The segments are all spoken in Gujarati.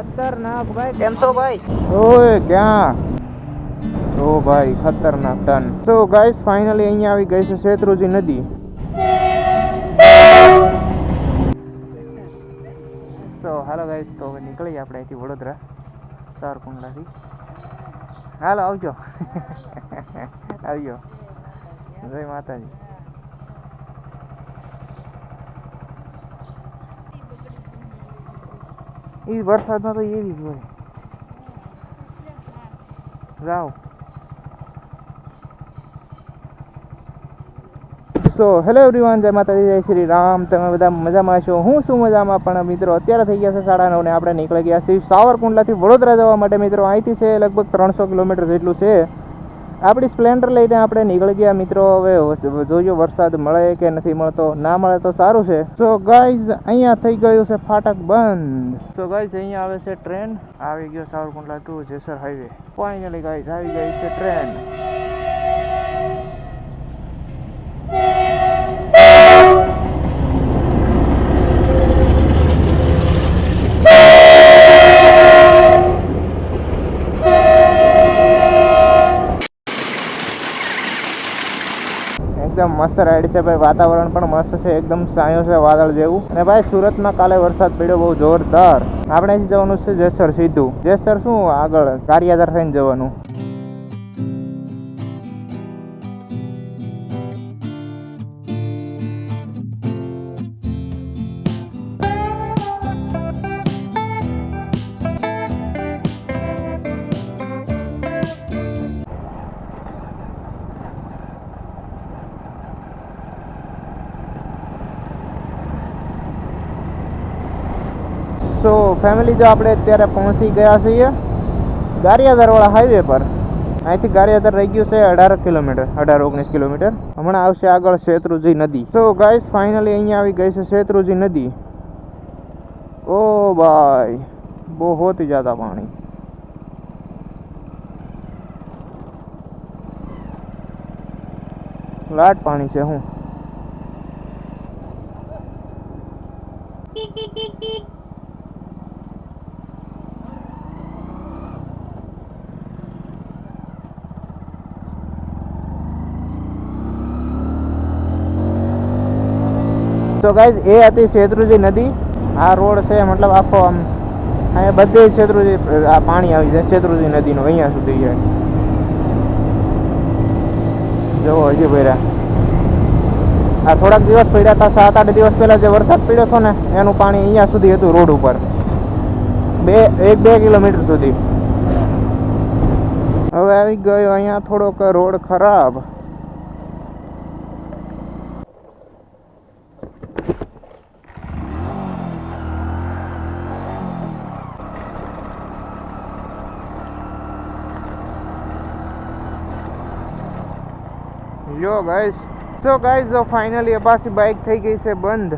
ખતરનાક ભાઈ. કેમ છો ભાઈ? ઓય ક્યાં? ઓ ભાઈ ખતરનાક ટન. તો ગાઈસ ફાઇનલી અહીંયા આવી ગઈ છે શેત્રુજી નદી. સો હાલો ગાઈસ તો હવે નીકળીએ આપણે અહીંથી વડોદરા સારકુંડલાથી. હાલો આવજો. આવજો. જય માતાજી. એ વરસાદમાં તો એવી જ હોય. રાવ સો હેલો એવરીવન જય માતાજી, જય શ્રી રામ. તમે બધા મજામાં છો? હું શું મજામાં, પણ મિત્રો અત્યારે થઈ ગયા છે સાડા નવને. આપણે નીકળી ગયા છીએ સાવરકુંડલાથી વડોદરા જવા માટે. મિત્રો અહીંથી છે લગભગ ત્રણસો કિલોમીટર જેટલું છે. આપણી સ્પ્લેન્ડર લઈને આપણે નીકળી ગયા મિત્રો. હવે જોજો વરસાદ મળે કે નથી મળતો? ના મળે તો સારું છે. સો ગાઈઝ અહીંયા થઈ ગયું છે ફાટક બંધ. સો ગાઈઝ અહીંયા આવે છે ટ્રેન. આવી ગયો Savarkundla to Jesar highway. Finally guys આવી ગઈ છે ટ્રેન. એકદમ મસ્ત રાઈડ છે ભાઈ. વાતાવરણ પણ મસ્ત છે. એકદમ સાયો છે વાદળ જેવું. અને ભાઈ, સુરતમાં કાલે વરસાદ પડ્યો બહુ જોરદાર. આપણે જવાનું છે જેસર સીધું. જેસર શું? આગળ કાર્યાધાર થઈને જવાનું. ફેમિલી જો આપણે અત્યારે પહોંચી ગયા છીએ, ગારિયાધારવાળા હાઈવે પર. અહીંથી ગારિયાધાર રહી ગયું છે અઢાર કિલોમીટર, અઢાર ઓગણીસ કિલોમીટર. હમણાં આવશે આગળ શેત્રુજી નદી. તો ગાઈસ ફાઇનલી અહીંયા આવી ગઈ છે શેત્રુજી નદી. ઓ ભાઈ બહુત ही જ્યાદા પાણી. લાટ પાણી છે હું. તો ગાઈઝ એ હતી શેત્રુજી નદી. આ રોડ છે, મતલબ આખો આમ, અહીંયા બધે શેત્રુજી, આ પાણી આવી જાય, શેત્રુજી નદીનું, અહીંયા સુધી જાય. જુઓ હજી ભર્યા. આ થોડાક દિવસ પડ્યા હતા સાત આઠ દિવસ પહેલાં જે વરસાદ પડ્યો હતો ને, એનું પાણી અહીંયા સુધી હતું રોડ ઉપર. બે, એક, બે કિલોમીટર સુધી. હવે આવી ગયો અહીંયા થોડોક રોડ ખરાબ. યો ગાઈસ સો ગાઈસ જો ફાઇનલી પાછી બાઇક થઈ ગઈ છે, બંધ.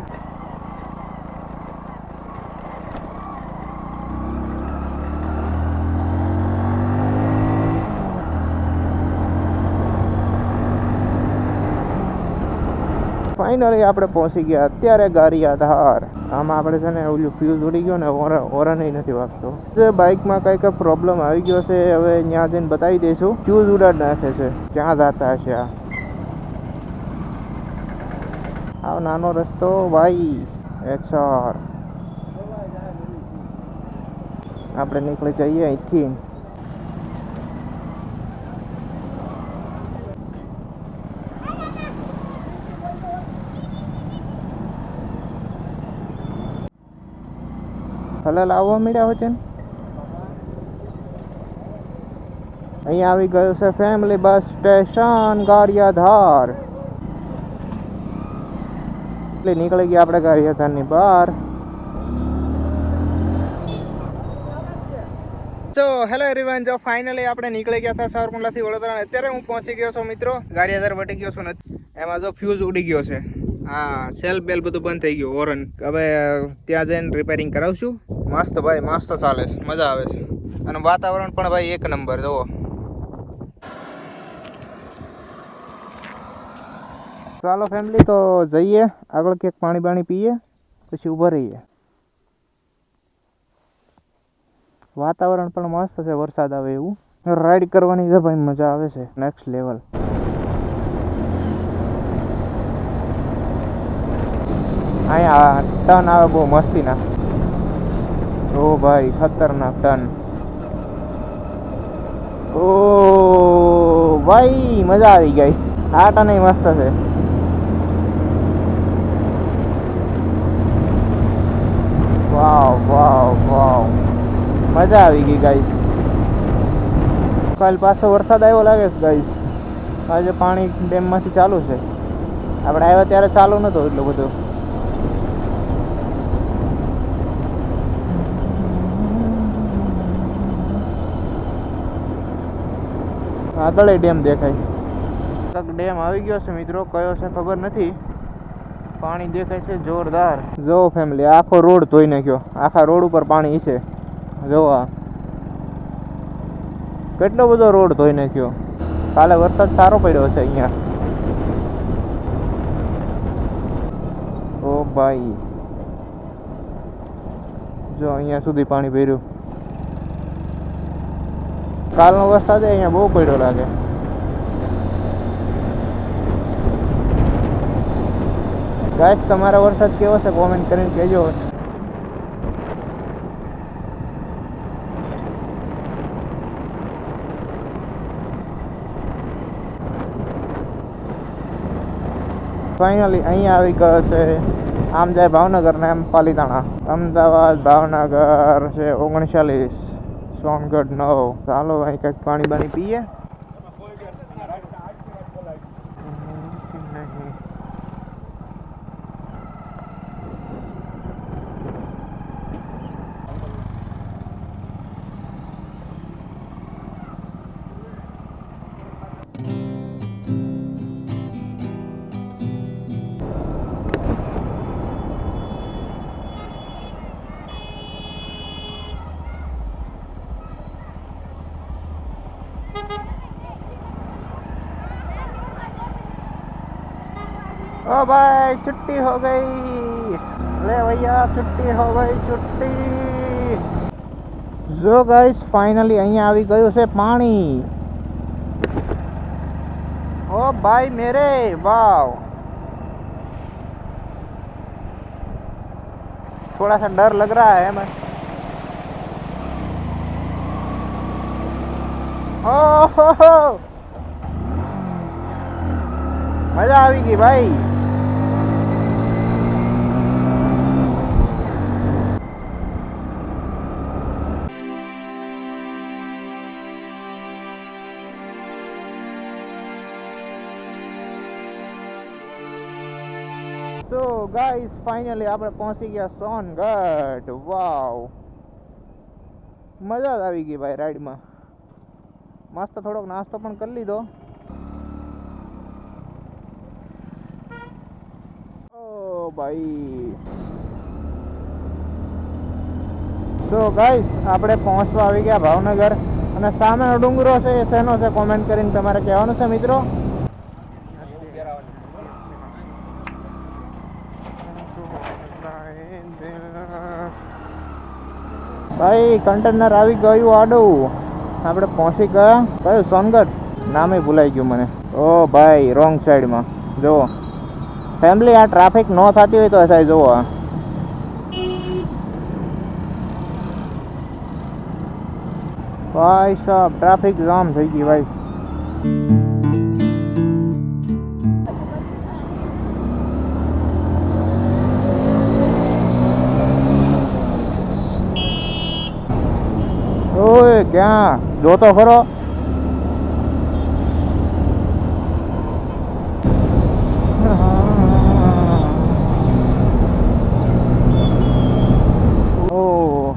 ફાઇનલી આપણે પહોંચી ગયા. અત્યારે ગારિયાધાર આમાં આપણે છે ને ઓલું ફ્યુઝ ઉડી ગયો ને, ઓરા, ઓરન નથી વાગતો. જે બાઇકમાં કંઈક પ્રોબ્લેમ આવી ગયો છે, હવે ત્યાં જઈને બતાવી દઈશું. ફ્યુઝ ઉડાડ નાખે છે. ક્યાં જતા હશે આ? આ નાનો રસ્તો ભાઈ એચઆર આપણે નીકળી જઈએ અહીંથી હલાલ આવવા મળ્યા હોય છે ને? અહીંયા આવી ગયું છે ફેમિલી બસ સ્ટેશન ગારિયાધાર એટલે નીકળી ગયા આપણે ગારિયાધારની બહાર. સો હેલો એવરીવન જો ફાઇનલી આપણે નીકળી ગયા હતા સાવરકુંડલાથી વડોદરા અત્યારે હું પહોંચી ગયો છું મિત્રો. ગારિયાધાર વટી ગયો છું નથી એમાં જો ફ્યુઝ ઉડી ગયો છે. હા સેલ બેલ બધું બંધ થઈ ગયું, ઓરન. હવે ત્યાં જઈને રિપેરિંગ કરાવશું. મસ્ત ભાઈ, મસ્ત ચાલે છે. મજા આવે છે. અને વાતાવરણ પણ ભાઈ એક નંબર, જુઓ. ચાલો ફેમિલી તો જઈએ. આગળ ક્યાંક પાણી બાણી પીએ, પછી ઊભા રહીએ. વાતાવરણ પણ મસ્ત છે, વરસાદ આવે એવું. રાઈડ કરવાની છે ભાઈ મજા આવે છે નેક્સ્ટ લેવલ અહીંયા ટર્ન આવે બહુ મસ્તીના. ઓ ભાઈ, ખતરનાક ટર્ન ઓ, ભાઈ, મજા આવી ગઈ. આ ટર્ન મસ્ત છે વાવ વાવ મજા આવી ગઈ ગાઈસ કાલ પાછો વરસાદ આવ્યો લાગે છે ગાઈસ આજે પાણી ડેમમાંથી ચાલુ છે. આપણે આવ્યા ત્યારે ચાલુ નતો એટલું બધું. આગળ ડેમ દેખાય. ડેમ આવી ગયો છે, મિત્રો. કયો છે ખબર નથી. પાણી દેખાય છે, જોરદાર. જો ફેમિલી આખો રોડ ધોઈ નાખ્યો. આખા રોડ ઉપર પાણી છે જો આ. કેટલો બધો રોડ ધોઈ નાખ્યો. કાલે વરસાદ સારો પડ્યો છે અહીંયા. ઓ ભાઈ. જો અહીંયા સુધી પાણી ભર્યું. કાલનો વરસાદ અહીંયા બહુ પડ્યો લાગે. ગાઈસ તમારો વરસાદ કેવો છે? કોમેન્ટ કરીને કહેજો. ફાઇનલી અહીંયા આવી ગયો છે. આમ જાય ભાવનગર ને એમ પાલીતાણા. અમદાવાદ, ભાવનગર છે ઓગણચાલીસ, સોનગઢ નવ. ચાલો ભાઈ કંઈક પાણી બાણી પીએ. ओ भाई छुट्टी हो गई ले भैया छुट्टी हो गई छुट्टी જો ગાઈસ ફાઇનલી અહીંયા આવી ગયું છે પાણી ઓ ભાઈ મેરે વાવ थोड़ा सा डर लग रहा है मैं ओहो મજા આવી ગઈ ભાઈ સો ફાઇનલી આપણે પહોંચી ગયા સોનગઢ. વાવ મજા જ આવી ગઈ ભાઈ રાઈડમાં. મસ્ત થોડોક નાસ્તો પણ કરી લીધો. ઓ ભાઈ. સો ગાઈસ આપણે પહોંચવા આવી ગયા ભાવનગર અને સામેનો ડુંગરો છે એ શેનો છે? કોમેન્ટ કરીને તમારે કહેવાનું છે મિત્રો? ભાઈ કન્ટેનર આવી ગયું આડું. આપણે પહોંચી ગયા. કયું સોનગઢ? નામે ભૂલાઈ ગયું મને. ઓ ભાઈ રોંગ સાઈડમાં જુઓ. ફેમિલી આ ટ્રાફિક ન થતી હોય તો થાય, જુઓ આ. ભાઈ સાહેબ ટ્રાફિક જામ થઈ ગઈ, ભાઈ. ઓય ક્યાં જોતો ખરો ઓ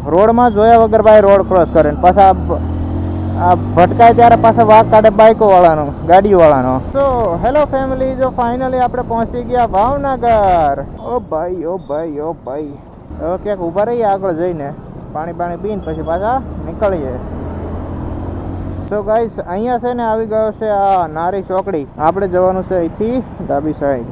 રોડમાં જોયા વગર ભાઈ રોડ ક્રોસ કરે ને પાછા બ- આ ભટકાય ત્યારે પાછા વાઘ કાઢે બાઈકો વાળાનો ગાડીઓ વાળાનો તો હેલો ફેમિલી જો ફાઇનલી આપણે પહોંચી ગયા ભાવનગર ઓ ભાઈ ઓ ભાઈ ઓ ભાઈ હવે ક્યાંક ઊભા રહીએ આગળ જઈને પાણી પાણી પીને પછી પાછા નીકળીએ। તો ગાઈસ અહીંયા છે ને આવી ગયો છે આ નારી ચોકડી. આપણે જવાનું છે અહીંથી ડાબી સાઈડ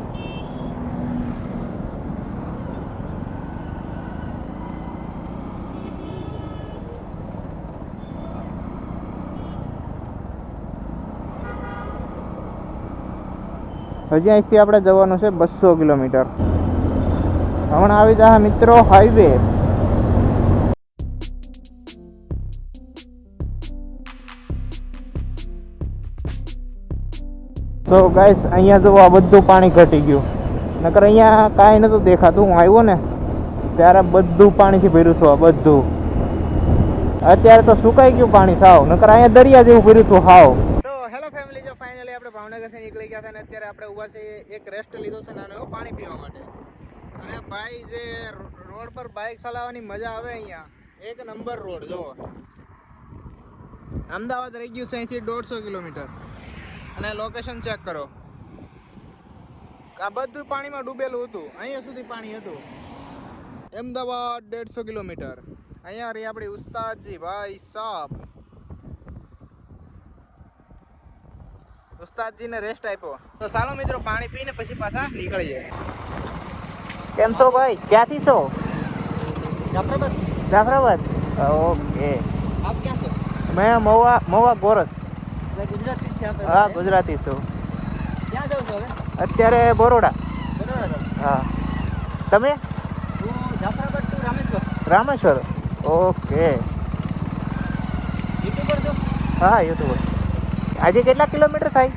હજી અહીંથી આપણે જવાનું છે બસો કિલોમીટર. હમણાં આવી જાય મિત્રો હાઈવે તો ગાઈસ અહીંયા જો આ બધું પાણી ઘટી ગયું. નકર અહીંયા કાંઈ નહોતું દેખાતું. હું આવ્યો ને, ત્યારે બધું પાણીથી ભર્યું હતું આ બધું. અત્યારે તો સુકાઈ ગયું પાણી સાવ. નકર અહીંયા દરિયા જેવું ભર્યું હતું હાવ. હેલો ફેમિલી જો ફાઇનલી આપણે ભાવનગરથી નીકળી ગયા હતા અત્યારે આપણે ઊભા એક રેસ્ટ લીધો છે નાનો પાણી પીવા માટે. અને જે રોડ પર બાઇક ચલાવવાની મજા આવે અહીંયા. એક નંબર રોડ જો અમદાવાદ રહી ગયું છે અહીંથી દોઢસો કિલોમીટર. અને લોકેશન ચેક કરો. આ બધું પાણીમાં ડૂબેલું હતું. અહીંયા સુધી પાણી હતું. અમદાવાદ દેડસો કિલોમીટર. અહીંયા રહી આપણી ઉસ્તાદજી ભાઈ સાબ. ઉસ્તાદજીને રેસ્ટ આપ્યો. તો સારો મિત્રો પાણી પીને પછી પાછા નીકળીએ. કેમ છો ભાઈ? ક્યાંથી છો? જાફરાબાદ. જાફરાબાદ? ઓકે. આપ ક્યાં છો? મેં મવા મવા ગોરસ. હા ગુજરાતી છું. ક્યાં જાવ છો અત્યારે બરોડા. હા. તમે? રામેશ્વર. ઓકે. હા યુટ્યુબર. આજે કેટલા કિલોમીટર થાય?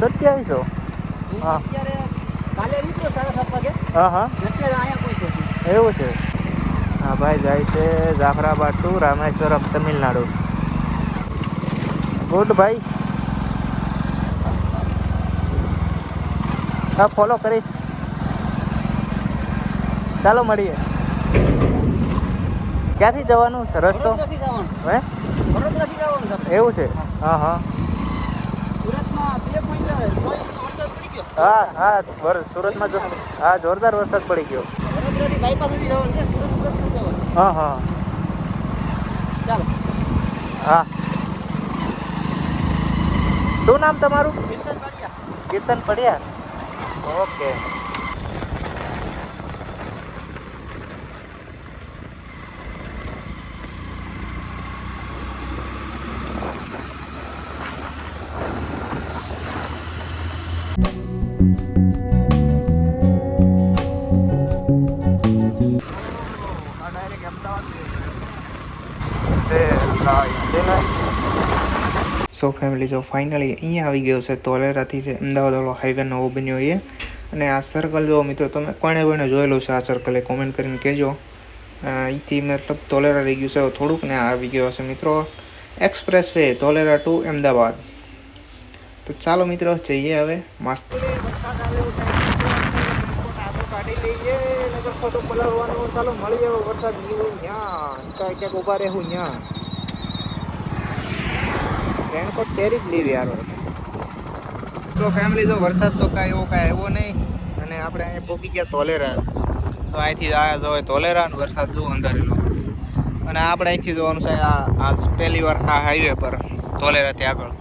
સત્યાવીસો હું હા. હા એવું છે. હા ભાઈ જાય છે જાફરાબાદ ટુ રામેશ્વરમ તમિલનાડુ. ગુડ ભાઈ. હા ફોલો કરીશ. ચાલો મળીએ. ક્યાંથી જવાનું? રસ્તો હે. એવું છે? હા હા. હા હા સુરતમાં જો હા જોરદાર વરસાદ પડી ગયો. હા હા. ચાલો. શું નામ તમારું? Kirtan Padiya. Okay. So family જો ફાઇનલી અહીંયા આવી ગયો છે, તોલેરાથી જે અમદાવાદ વાળો હાઈવે નવો બન્યો એ. અને આ સર્કલ જો મિત્રો તમે કોણે કોણે જોયેલું છે આ સર્કલે કોમેન્ટ કરીને કહેજો. અહીંથી મતલબ તોલેરા રહી ગયું છે થોડુંક ને આવી ગયો હશે મિત્રો. Express way Dholera to Ahmedabad. તો ચાલો મિત્રો જઈએ હવે મસ્ત. ચાલો મળી આવ્યો વરસાદ ક્યાંક ઊભા રહેવું ત્યાં રેનકોટ પહેરી જ લેવી યાર તો ફેમિલી જો વરસાદ તો કાંઈ એવો કાંઈ આવ્યો નહીં અને આપણે અહીંયા પહોંચી ગયા તોલેરા તો અહીંથી આવ્યા જો તોલેરા અને વરસાદ જો અંધારેલો. અને આપણે અહીંથી જોવાનું છે આ આ પહેલી વાર આ હાઈવે પર તોલેરાથી આગળ.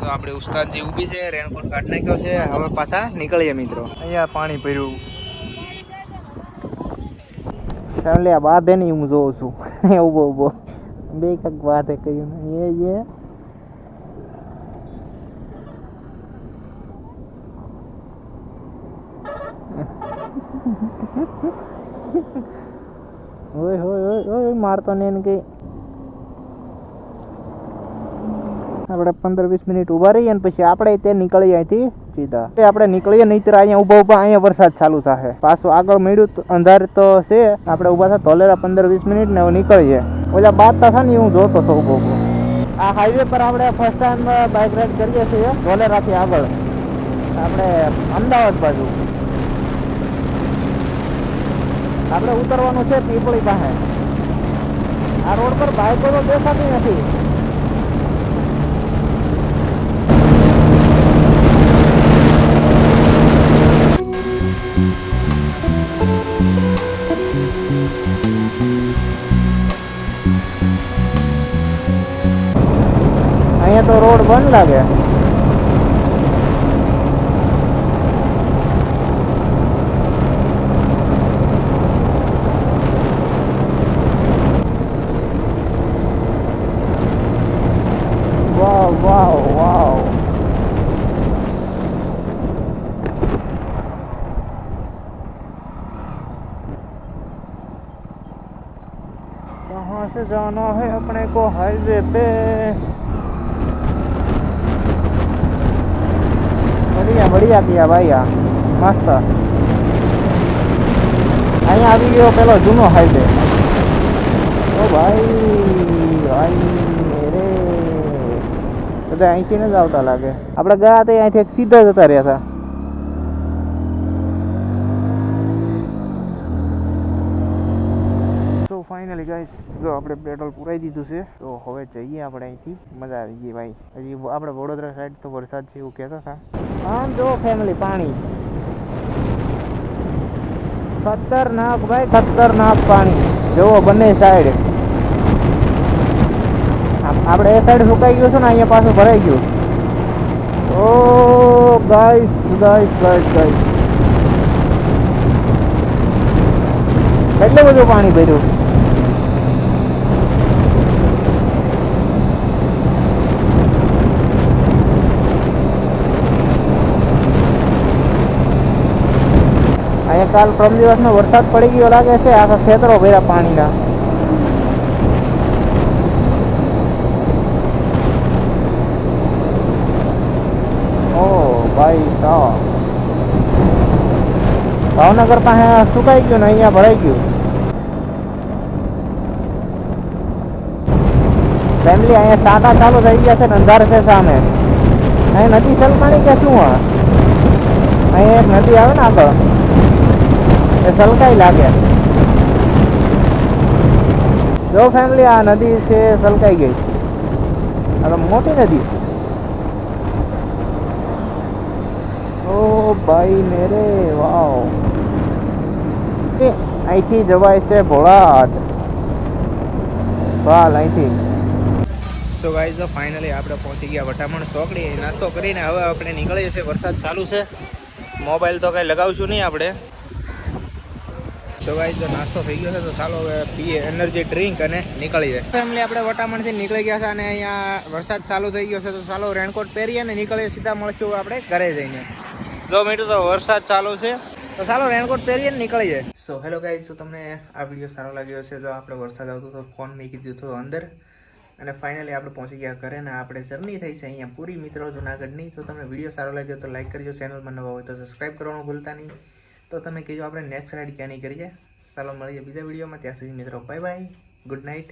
તો આપણે ઉસ્તાદજી ઊભી છે રેનકોટ કાઢી નાખ્યો છે. હવે પાછા નીકળીએ મિત્રો. અહીંયા પાણી ભર્યું. ફેમિલી આ બાધે નહીં હું જોઉં છું. ઊભો ઊભો બે કાંક વાતે કહ્યું એ એ ઓય હોય ઓય ઓય મારતો ને એને આપણે પંદર વીસ મિનિટ ઊભા રહીએ ને પછી આપણે તે નીકળીએ અહીંથી સીધા. આપણે નીકળીએ નહીં અહીંયા ઊભા ઊભા અહીંયા વરસાદ ચાલુ થાય પાછું આગળ મળ્યું અંધાર તો છે. આપણે ઊભા થાય તોલેરા પંદર વીસ મિનિટ ને નીકળીએ. ઓલા બાદ હતા ને હું જોતો હતો ઊભો ઊભો. આ હાઈવે પર આપણે ફર્સ્ટ ટાઈમ બાઇક રાઈડ કરીએ છીએ. ધોલેરાથી આગળ. આપણે અમદાવાદ બાજુ. આપણે ઉતરવાનું છે પીપળી પાસે. આ રોડ પર બાઇકો તો દેખાતી નથી. અહીંયા તો રોડ બંધ લાગે વાવ વાવ વાવ कहाँ से जाना है अपने को हाईवे पे बढ़िया बढ़िया किया भाई આ મસ્ત અહીંયા આવી ગયો પેલો જૂનો હાઈવે ઓ ભાઈ ભાઈ રે બધા અહીંથી ન જ આવતા લાગે આપણે ગયા હતા અહીંથી એક સીધા જતા રહ્યા હતા ગાઈસ આપણે પેટ્રોલ પુરાઈ દીધું છે. તો હવે જઈએ આપણે અહીંથી. મજા આવી ગઈ ભાઈ. હજી આપણે વડોદરા સાઈડ તો વરસાદ છે એવું કહેતા હતા. આમ જો ફેમિલી પાણી. ખતરનાક ભાઈ, ખતરનાક પાણી. જુઓ બંને સાઈડ આપણે એ સાઈડ સુકાઈ ગયું છે ને, અહીંયા પાછું ભરાઈ ગયું. ઓ ગાઈસ ગાઈસ ગાઈસ ગાઈસ કેટલું બધું પાણી ભર્યું અહીંયા કાલ ત્રણ દિવસનો વરસાદ પડી ગયો લાગે છે, આખા ખેતરો ભર્યા પાણીના. ઓ, ભાઈ સાહેબ ભાવનગર પાસે સુકાઈ ગયું ને અહીંયા ભરાઈ ગયું. ફેમિલી અહીંયા સાટા ચાલુ થઈ ગયા છે ને અંધાર છે સામે. અહીં નદી સલકાણી કે શું આ? અહીંયા એક નદી આવે ને આગળ. સલકાઈ લાગે. જો ફેમિલી આ નદી છે, સલકાઈ ગઈ. આ મોટી નદી. ઓ ભાઈ મેરે, વાવ. અહીંથી જવાય છે ભોળાટ બાલ અહીંથી. સો ગાઈઝ ફાઇનલી આપણે પહોંચી ગયા વટામણ ચોકડી નાસ્તો કરીને હવે આપણે નીકળીએ છીએ. વરસાદ ચાલુ છે. મોબાઈલ તો કાંઈ લગાવશું નહીં આપણે. તો ભાઈ જો નાસ્તો થઈ ગયો છે તો ચાલો હવે પીએ એનર્જી ડ્રિંક અને નીકળી જાય. ફેમિલી આપણે વટામણથી નીકળી ગયા છે અને અહીંયા વરસાદ ચાલુ થઈ ગયો છે તો ચાલો રેનકોટ પહેરીએ ને નીકળીએ સીધા મળશું આપણે ઘરે જઈને. જો મીઠું તો વરસાદ ચાલુ છે. તો ચાલો રેનકોટ પહેરીએ ને નીકળીએ સો હેલો ગાઈઝ તો તમને આ વીડિયો સારો લાગ્યો છે જો આપણે વરસાદ આવતો તો ફોન મૂકી દીધો અંદર. અને ફાઇનલી આપણે પહોંચી ગયા ઘરે ને આપણે જર્ની થઈ છે અહીંયા પૂરી મિત્રો જુનાગઢની. તો તમને વીડિયો સારો લાગ્યો તો લાઈક કરજો ચેનલમાં નવા હોય તો સબસ્ક્રાઈબ કરવાનું ભૂલતા નહીં. તો તમે કહેજો આપણે નેક્સ્ટ રાઈડ નહીં કરીએ? ચાલો મળીએ બીજા વિડીયોમાં. ત્યાં સુધી મિત્રો બાય બાય ગુડ નાઇટ